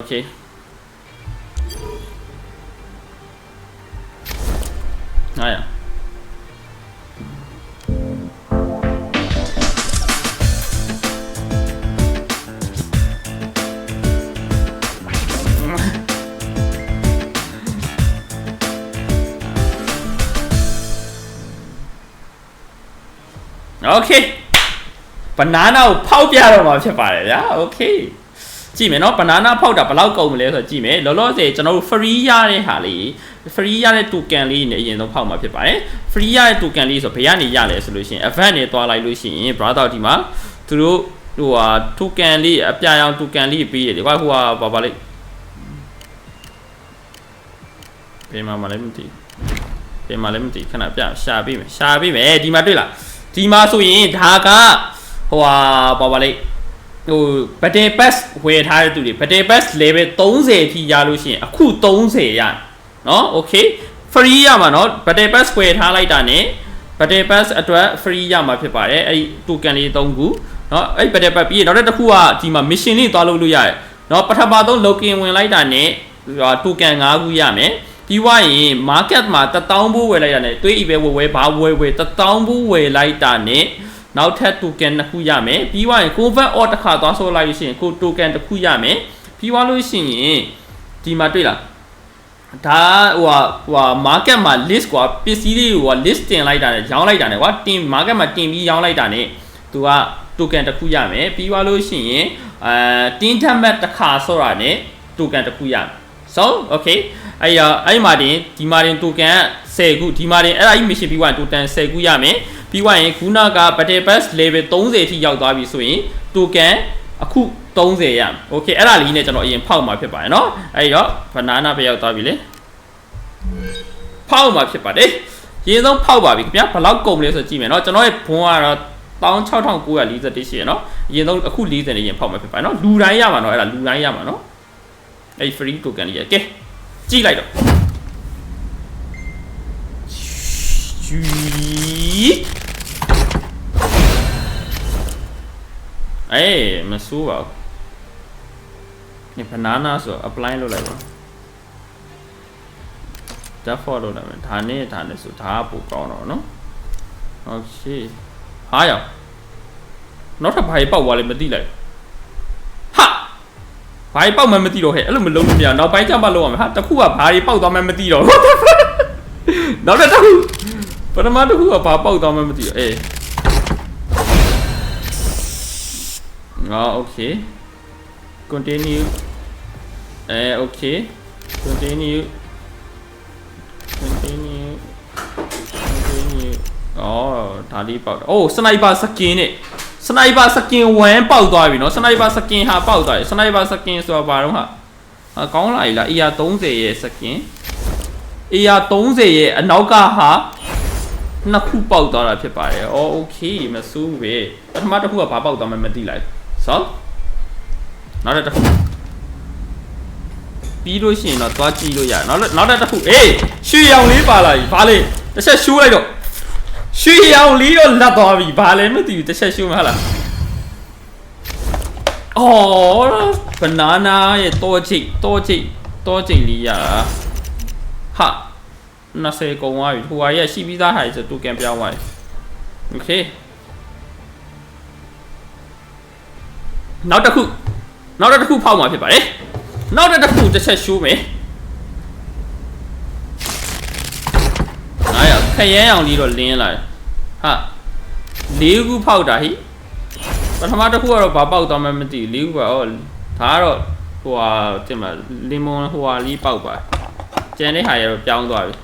Okay. Ah ja. Okay. ဘနာနာကိုဖောက်ပြတော့မှာဖြစ်ပါတယ်ဗျာ Okay ကြည့်မယ်နော်ဘနာနာဖောက်တာဘယ်လောက်ကုန်မလဲဆိုတော့ကြည့်မယ်လောလောဆယ်ကျွန်တော်တို့ free ရတဲ့ဟာလေး free ရတဲ့ token လေးနဲ့အရင်ဆုံးဖောက်မှာဖြစ်ပါတယ် free ရတဲ့ token လေးဆိုဘယ်ကနေရလဲဆိုလို့ရှိရင် event နဲ့တွားလိုက်လို့ရှိရင် brother ဒီမှာသူတို့ဟိုဟာ token လေးအပြာရောင် token လေးပေးရတယ်ကွာဟိုဟာဘာပါလိဘယ်မှာမလဲမသိဘယ်မှာလဲမသိခဏပြရှာပေးမယ်ရှာပေးမယ်ဒီမှာတွေ့လားဒီမှာဆိုရင်ဒါကဟိုဟာဘာပါလိ ဟို battle pass ဝယ်ထားတဲ့သူတွေ battle pass level 30အထိရလို့ရှိရင်အခု30ရเนาะ okay free ရမှာเนาะ battle pass ဝယ်ထားလိုက်တာ ਨੇ battle pass အတွက် free ရမှာဖြစ်ပါတယ်အဲ့ဒီ token လေး3ခုเนาะအဲ့ battle pass ပြီးရင်နောက်တစ်ခုကဒီမှာ mission လေးသွားလုပ်လို့ရတယ်เนาะပထမဆုံး login ဝင်လိုက်တာ ਨੇ token 5ခုရမယ်ပြီးွားရင် market မှာ1000ဘူးဝယ်လိုက်တာ ਨੇ တွေးဤပဲဝယ်ဝယ်ဘာဝယ်ဝယ်1000ဘူးဝယ်လိုက်တာ ਨੇ နောက်ထပ် token နှစ်ခုရမယ်ပြီးွားရင် cover or တစ်ခါသွားဆောလိုက်လို့ရှိရင်ကို token တစ်ခုရမယ်ပြီးွားလို့ရှိရင်ဒီမှာတွေ့လားဒါဟိုဟာဟိုဟာ market မှာ list ကွာပစ္စည်းတွေကိုဟို list တင်လိုက်တာနဲ့ရောင်းလိုက်တာနဲ့ကွာတင် market မှာတင်ပြီးရောင်းလိုက်တာနဲ့သူက token တစ်ခုရမယ်ပြီးွားလို့ရှိရင်အဲတင်းထက်မှတ်တစ်ခါဆောတာနဲ့ token တစ်ခုရမယ် so okay အဲ့ရအဲ့မှာတင်ဒီမှာတင် token 10ခုဒီမှာတင်အဲ့ဒါကြီး mission ပြီးွားရင် token 10ခုရမယ် ပြီးွားရင်ခုနက battle pass level 30အထိရောက်သွားပြီဆိုရင် token အခု30ရမယ် okay အဲ့ဒါလေးနဲ့ကျွန်တော်အရင်ဖောက်မှာဖြစ်ပါတယ်เนาะအဲ့တော့ banana ပဲရောက်သွားပြီလေဖောက်မှာဖြစ်ပါတယ်ရင်ဆုံးဖောက်ပါပြီခင်ဗျာဘယ်လောက်ကုန်မလဲဆိုကြည့်မယ်เนาะကျွန်တော်ရဲ့ဘွန်းကတော့16941ရှိရเนาะအရင်ဆုံးအခု40နဲ့ရင်ဖောက်မှာဖြစ်ပါတယ်เนาะလူတိုင်းရမှာเนาะအဲ့ဒါလူတိုင်းရမှာเนาะအဲ့ free token လေးရကဲကြည့်လိုက်တော့ဂျူ အေးမဆိုးပါဘူးဒီ banana ဆို apply လုပ်လိုက်ပါ default လုပ်လိုက်မယ်ဒါနဲ့ဒါနဲ့ဆိုဒါကပိုကောင်းတော့နော် okay ဟာရောနောက်ထပ်ဘာကြီးပောက်သွားလဲမသိလိုက်ဟာဘာကြီးပောက်မှမသိတော့ဟဲ့အဲ့လိုမလုံးလို့မရနောက်ပိုင်းကျမှလုံးရမယ်ဟာတခုကဘာကြီးပောက်သွားမှမသိတော့ နောက်တစ်ခုပထမတစ်ခုကဘာပောက်သွားမှမသိတော့အေး ငါ okay continue အဲ okay continue continue continue အော်ဒါလေးပေါက်တယ်အိုးစနိုက်ပါစကင်နဲ့စနိုက်ပါစကင်1ပေါက်သွားပြီเนาะစနိုက်ပါစကင်ဟာပေါက်သွားပြီစနိုက်ပါစကင်ဆိုတာဘာတော့ဟာဟာကောင်းလာပြီလား AR 30ရဲ့စကင် AR 30ရဲ့အနောက်ကဟာနှစ်ခုပေါက်သွားတာဖြစ်ပါတယ်။အော် okay မဆိုးပဲ။ပထမတစ်ခုကဘာပေါက်သွားမှမသိလိုက်။ ဆောနောက်တစ်ခုပြီးလို့ရှိရင်တော့သွားကြည့်လို့ရတယ်။နောက်နောက်တစ်ခုအေးရွှေရောင်လေးပါလာပြီ။ဘာလဲတစ်ချက်ရှိုးလိုက်တော့ရွှေရောင်လေးတော့လတ်သွားပြီ။ဘာလဲမသိဘူးတစ်ချက်ရှိုးမလား။အော်ဘနာနာရဲ့တောချိတ်တောချိတ်တောချိတ်လေးရတာ။ဟာ20ကုန်သွားပြီဟိုဟာရဲ့ရှိပြီးသားဟာဆိုတူကန်ပြောင်းသွားပြီโอเค နောက်တစ်ခုနောက်တစ်ခုဖောက်မှာဖြစ်ပါတယ်နောက်တစ်ခုတစ်ချက်ရှိုးမယ်အားရခရမ်းအောင်လေးတော့လင်းလာတယ်ဟာလေးခုဖောက်တာဟိပထမတစ်ခုကတော့ဘာပေါက်သွားမှမသိဘူးလေးခုကဩဒါကတော့ဟိုဟာတင်မလီမွန်ဟိုဟာလေးပေါက်ပါကျန်တဲ့ဟာရတော့ပြောင်းသွားပြီ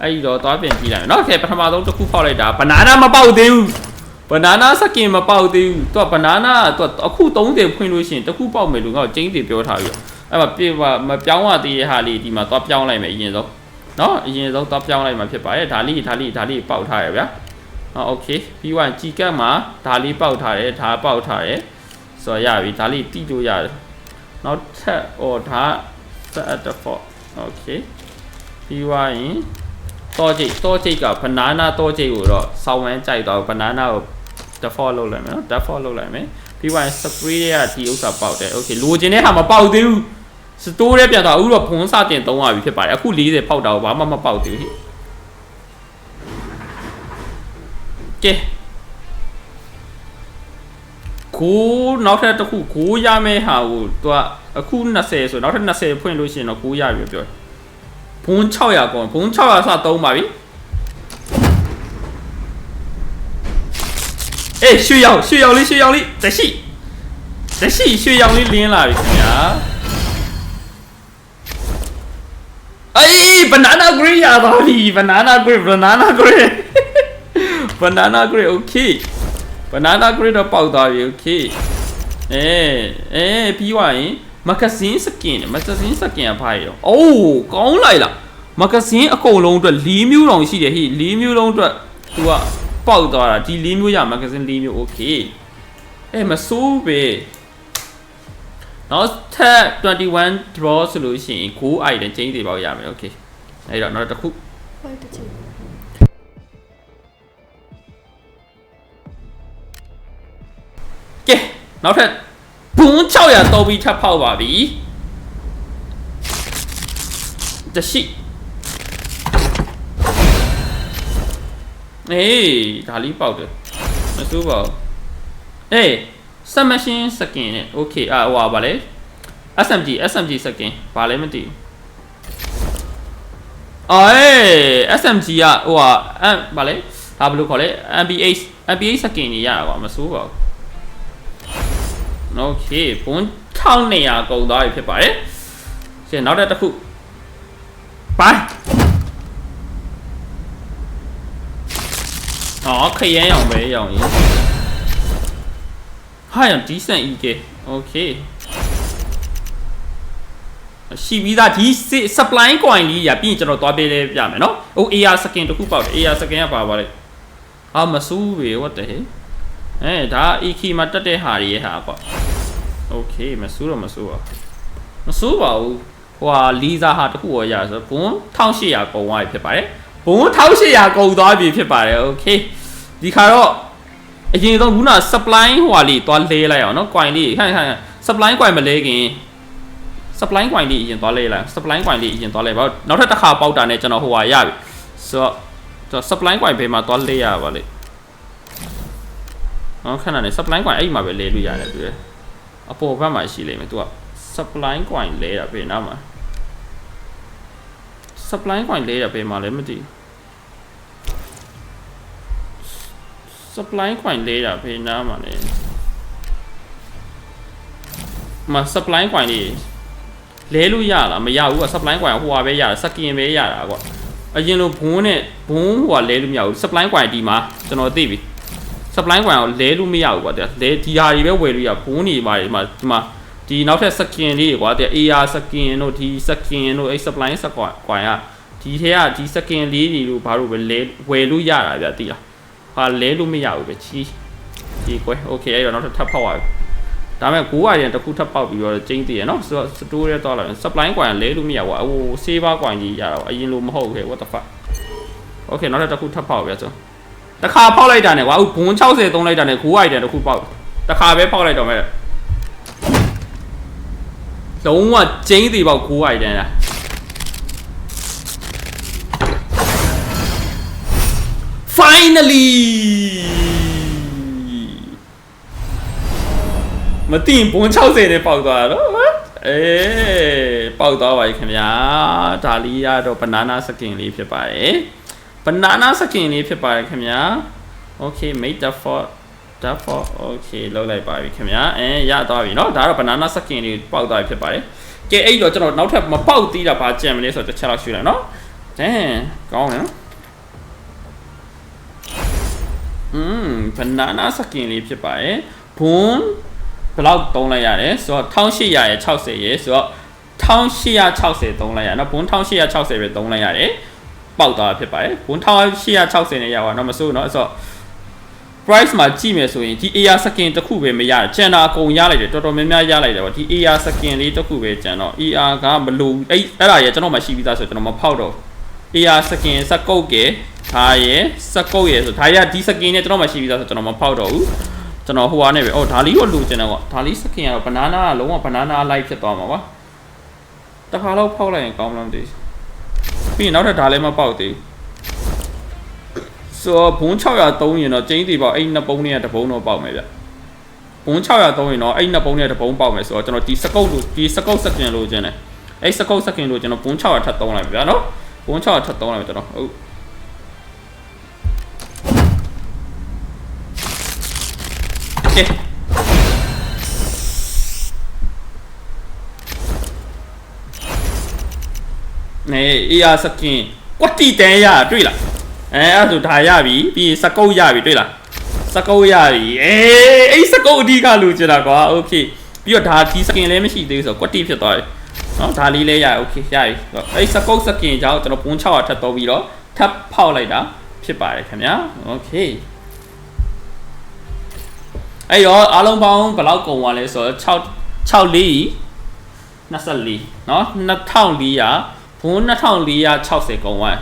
အဲ့ဒီတော့သွားပြန်ကြည့်လိုက်မယ်เนาะကဲပထမဆုံးတစ်ခုဖောက်လိုက်တာဘနာနာမပေါက်သေးဘူး ဘနာနာစကင်မပေါက်သေးဘူးသူကဘနာနာသူကအခု30ဖွင့်လို့ရှိရင်တစ်ခုပေါက်မယ်လို့ငါ့ကိုကျင်းစီပြောထားပြီအဲ့မှာပြေမပြောင်းရသေးတဲ့ဟာလေးဒီမှာသွားပြောင်းလိုက်မယ်အရင်ဆုံးเนาะအရင်ဆုံးသွားပြောင်းလိုက်မှာဖြစ်ပါရဲ့ဒါလေးဒါလေးဒါလေးပေါက်ထားရဗျာဟောโอเคပြီးွားကြည်ကတ်မှာဒါလေးပေါက်ထားတယ်ဒါပေါက်ထားတယ်ဆိုတော့ရပြီဒါလေးတီးလို့ရတယ်နောက်ထပ်ဟောဒါ set at the fault okay ပြီးွားရင်တော့ကြိတ်တော့ကြိတ်က banana တော့ကြိတ်ကိုတော့စောင်းဝမ်းကြိုက်တော့ banana ကို default လုပ်လိုက်မယ်နော် default လုပ်လိုက်မယ်ပြီးွားရင် spray ရဲ့ဒီဥစ္စာပေါက်တယ် okay လိုချင်တဲ့ဟာမပေါက်သေးဘူးစတိုးရဲပြန်သွားအခုတော့ဖုန်းစတင်သုံးရပြီဖြစ်ပါတယ်အခု40ပေါက်တာကိုဘာမှမပေါက်သေးဘူးကဲကိုနောက်ထပ်တစ်ခုကိုရမယ့်ဟာကိုသူကအခု20ဆိုနောက်ထပ်20ဖွင့်လို့ရှိရင်တော့ကိုရပြီပြောဖုန်း600ကောဖုန်း600စသုံးပါပြီ အေးရွှေရောင်ရွှေရောင်လေးရွှေရောင်လေးတရှိတရှိရွှေရောင်လေးလင်းလာပြီခင်ဗျာအေး banana green ရသွားပြီ banana green banana green banana green okay banana green တော့ပေါက်သွားပြီ okay အဲအဲပြီးသွားရင် magazine skin နဲ့ magazine skin ကဘာရောအိုးကောင်းလိုက်လား magazine အကုန်လုံးအတွက်၄မျိုးတောင်ရှိတယ်ဟိ၄မျိုးလုံးအတွက်သူက ပေါက်သွားတာဒီ၄မျိုးရ magazine ၄မျိုး okay အဲမစိုးပဲနောက်ထပ်21 draw ဆိုလို့ရှိရင်9 item ချင်းတွေပေါက်ရမယ် okay အဲ့တော့နောက်တစ်ခုဟိုတစ်ချက်ကဲနောက်ထပ်ဘုံ600တော့ပြီးထပ်ဖောက်ပါပြီတရှိ အေးဒါလေးပေါက်တယ်မစိုးပါဘူးအေး submachine skin နဲ့ okay အာဟိုပါလေ SMG SMG skin ဘာလဲမသိဘူးအေး SMG ကဟိုဟာအမ်ဘာလဲဒါဘယ်လိုခေါ်လဲ MPH MPH skin ကြီးရတာကွာမစိုးပါဘူး โอเคဘွန်း1200ကုန်သွားပြီဖြစ်ပါတယ်ရှင်နောက်တစ်ခုဘို င်းအော်ခရမ်းရောင်ပဲရောင်ရင်ဟာရ decent EK okay ရှိပြီးသားဒီ supply coin လေးရပြီးရင်ကျွန်တော်သွားပေးလဲပြမယ်နော်ဟို AR skin တစ်ခုပေါက်တယ် AR skin ကပါပါလေအာမဆူးပဲ what the hell အဲဒါ EK မှာတက်တဲ့ဟာတွေရဲ့ဟာပေါ့ โอเคမစိုးတော့မစိုးပါမစိုးပါဘူးဟိုဟာလီဇာဟာတခုရောရဆိုဘွန်း1800ကုန်သွားပြီဖြစ်ပါတယ် ဘွန်း1800ကုန်သွားပြီဖြစ်ပါတယ်โอเคဒီခါတော့အရင်ဆုံးခုန supply ဟိုဟာလေးသွားလဲလိုက်အောင်နော် coin လေးခိုင်ခိုင် supply coin မလဲခင် supply coin လေးအရင်သွားလဲလိုက် supply coin လေးအရင်သွားလဲပါနောက်ထပ်တစ်ခါပေါက်တာနဲ့ကျွန်တော်ဟိုဟာရပြီဆိုတော့ supply coin ဘေးမှာသွားလဲရပါလေနော်ခဏနေ supply coin အဲ့ဒီမှာပဲလဲလို့ရတယ်တွေ့တယ် အပေါ်ဘက်မှာရှိလိမ့်မယ်သူက supply coin လဲတာပဲနားမှာ supply coin လဲတာပဲမှာလည်းမသိဘူး supply coin လဲတာပဲနားမှာလေမ supply coin လေးလဲလို့ရလားမရဘူးက supply coin ဟိုဟာပဲရတာစကင်ပဲရတာကွာအရင်လိုဘုန်းနဲ့ဘုန်းဟိုဟာလဲလို့မရဘူး supply coin ဒီမှာကျွန်တော်သိပြီ supply coin ကိုလဲလို့မရဘူးကွာတဲ့လဲဒီဟာတွေပဲဝယ်လို့ရဘုန်းနေပါဒီမှာဒီမှာ ဒီနောက်ထပ် skin လေးကွာတဲ့ AR skin တို့ဒီ skin တို့အဲ့ supply skin coin ကဒီထဲကဒီ skin လေးတွေလို့ဘာလို့ပဲလဲဝယ်လို့ရတာဗျတိလားဟာလဲလို့မရဘူးပဲချီဒီကွယ် okay အဲ့တော့နောက်ထပ်ထပ်ဖောက်ပါပြီဒါမဲ့ကိုးရရင်တစ်ခုထပ်ပေါက်ပြီးတော့ကျင်းတည်ရနော်ဆိုတော့ store ရဲတော့လာ supply coin လဲလို့မရဘူးအဟို saver coin ကြီးရတာအရင်လိုမဟုတ်ဘူးခဲ့ what the fuck okay နောက်ထပ်တစ်ခုထပ်ဖောက်ဗျဆိုတခါဖောက်လိုက်တာနဲ့ကွာဘုံ60သုံးလိုက်တာနဲ့9 item တစ်ခုပေါက်တခါပဲဖောက်လိုက်တော့မဲ့ လုံးဝကျင်းသေးပေါက်9 item လား finally မသိရင်ဘုံ60နဲ့ပေါက်သွားတာနော်အေးပေါက်သွားပါပြီခင်ဗျာဒါလေးရတော့ banana skin လေးဖြစ်ပါတယ် banana skin လေးဖြစ်ပါတယ်ခင်ဗျာ okay make that for that for okay လောက်လိုက်ပါပြီခင်ဗျာအဲရသွားပြီเนาะဒါတော့ banana skin လေးပေါက်သွားပြီဖြစ်ပါတယ်ကဲအဲ့တော့ကျွန်တော်နောက်ထပ်မပေါက်သေးတာဘာကြံမလဲဆိုတော့တစ်ချက်လောက်ရွှေ့လိုက်เนาะဒန်ကောင်းတယ်อืม banana skin လေးဖြစ်ပါတယ်ဘွန်းဘယ်လောက်သုံးလိုက်ရတယ်ဆိုတော့1800ရဲ့60ရဲ့ဆိုတော့1860သုံးလိုက်ရနော်ဘွန်း1860ပဲသုံးလိုက်ရတယ် ပေါက်သွားတာဖြစ်ပါတယ်9860နဲ့ရပါတော့မစိုးเนาะအဲ့တော့ price မှာကြည့်မယ်ဆိုရင်ဒီ AR skin တစ်ခုပဲမရကျန်တာအကုန်ရလိုက်တယ်တော်တော်များများရလိုက်တယ်ပေါ့ဒီ AR skin လေးတစ်ခုပဲကျန်တော့ AR ကမလို့အဲ့အဲ့ဒါရကျွန်တော်မှရှိပြီးသားဆိုကျွန်တော်မဖောက်တော့ AR skin စကုတ်ကဲဒါရယ်စကုတ်ရယ်ဆိုဒါရဒီ skin နဲ့ကျွန်တော်မှရှိပြီးသားဆိုကျွန်တော်မဖောက်တော့ဘူးကျွန်တော်ဟိုဟာနဲ့ပဲအော်ဒါလေးကိုလူကျင်တယ်ကွာဒါလေး skin ကတော့ banana ကလုံးဝ banana light ဖြစ်သွားမှာကွာတစ်ခါတော့ဖောက်လိုက်ရင်ကောင်းမလားမသိဘူးပြီးရင်နောက်ထပ်ဒါလည်းမပေါက်သေးဘူး ဆိုတော့ဘုံ603ရင်တော့ကျင်းတီပေါက်အဲ့နှစ်ပုံးနဲ့တပုံးတော့ပေါက်မယ်ဗျဘုံ603ရင်တော့အဲ့နှစ်ပုံးနဲ့တပုံးပေါက်မယ်ဆိုတော့ကျွန်တော်ဒီစကုတ်လို့ဒီစကုတ်စကင်လို့ခြင်းတယ်အဲ့စကုတ်စကင်လို့ကျွန်တော်ဘုံ600ထပ်သုံးလိုက်ပြီဗျာနော်ဘုံ600ထပ်သုံးလိုက်ပြီကျွန်တော်ဟုတ်ကဲနေအေးရစကင်ကွက်တီတန်ရတွေ့လား အဲအဲ့ဒါဆိုဒါရပြီပြီးရင်စကုတ်ရပြီတွေ့လားစကုတ်ရပြီအေးအဲ့စကုတ်အဓိကလူချင်တာကွာโอเคပြီးတော့ဒါဒီစကင်လည်းမရှိသေးဘူးဆိုတော့ကွက်တီဖြစ်သွားပြီနော်ဒါလေးလည်းရโอเคရပြီအဲ့စကုတ်စကင်ကြောင့်ကျွန်တော်ပုံ600ထပ်တော့ပြီးတော့ထပ်ဖောက်လိုက်တာဖြစ်ပါတယ်ခင်ဗျာโอเคအဲ့ရောအားလုံးပေါင်းဘယ်လောက်ကုန်သွားလဲဆိုတော့6 6လေး24เนาะ2400ဘုံ2460ကုန်သွားတယ်